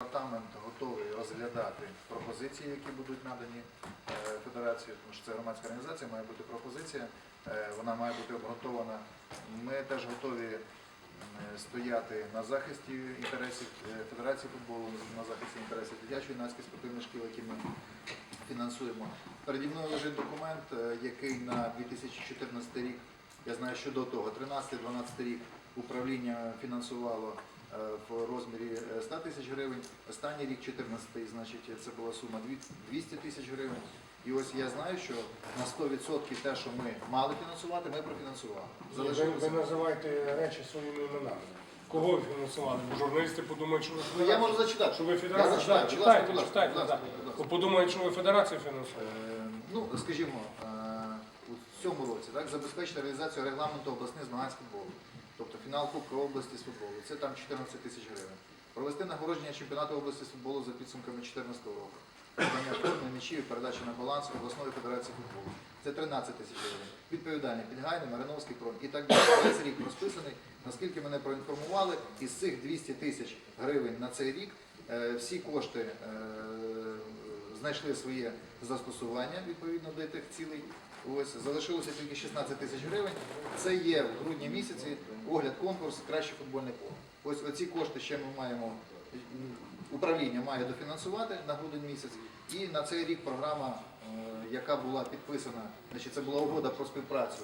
Департамент готовий розглядати пропозиції, які будуть надані е, федерації, тому що це громадська організація, має бути пропозиція, е, вона має бути обґрунтована. Ми теж готові стояти на захисті інтересів е, Федерації футболу, на захисті інтересів дитячої юнацької спортивних шкіл, які ми фінансуємо. Переді мною лежить документ, який на 2014 рік, я знаю, що до того, 13-12 рік управління фінансувало в розмірі е, 100 тисяч гривень. Останній рік 14 значить, це була сума 200 тисяч гривень. І ось я знаю, що на 100% те, що ми мали фінансувати, ми профінансували. Ви, ви називаєте речі своїми іменами. Кого ви фінансували? Бо журналісти подумають, що ви Ну, я можу зачитати. Що ви Я федерація? зачитаю. Будь ласка, читайте, будь ласка, читайте. будь ласка, так. будь ласка. Бо подумають, що ви федерацію фінансуєте. Е, Ну, скажімо, е, у цьому році так, забезпечити реалізацію регламенту обласних змагань з футболу. Тобто фінал Кубка області з футболу. Це там 14 тисяч гривень. Провести нагородження чемпіонату області з футболу за підсумками 2014 року. Подання м'ячів і передачі на баланс обласної федерації футболу. Це 13 тисяч гривень. Відповідальні Підгайний, Мариновський крон і так далі. Весь рік розписаний. Наскільки мене проінформували, із цих 200 тисяч гривень на цей рік е, всі кошти е, знайшли своє застосування відповідно до тих цілей. Ось залишилося тільки 16 тисяч гривень. Це є в грудні місяці огляд конкурс краще футбольне поле. Ось оці кошти ще ми маємо. Управління має дофінансувати на грудень місяць, і на цей рік програма, е, яка була підписана, значить, це була угода про співпрацю,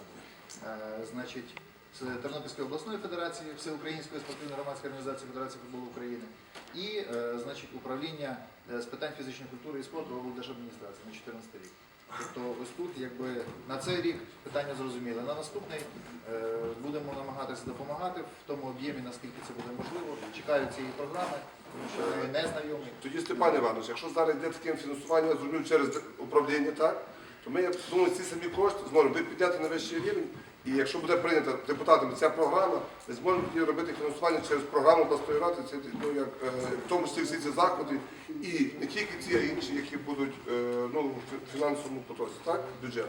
е, значить, з Тернопільської обласної федерації, Всеукраїнської спортивної громадської організації Федерації футболу України і е, значить, управління е, з питань фізичної культури і спорту облдержадміністрації на 14 рік. Тобто ось тут якби на цей рік питання зрозуміле. На наступний е, будемо намагатися допомагати в тому об'ємі, наскільки це буде можливо. Чекаю цієї програми, тому що ми не знайомі. Тоді Степан Іванович, якщо зараз йде таке фінансування, зрозумів через управління, так? То ми, я думаю, ці самі кошти зможемо підняти на вищий рівень. І якщо буде прийнята депутатами ця програма, ми зможемо робити фінансування через програму обласної ради, це ну, як, е, в тому числі всі ці заходи, і не тільки ці, а інші, які будуть е, ну, в фінансовому потоці, так? Бюджет.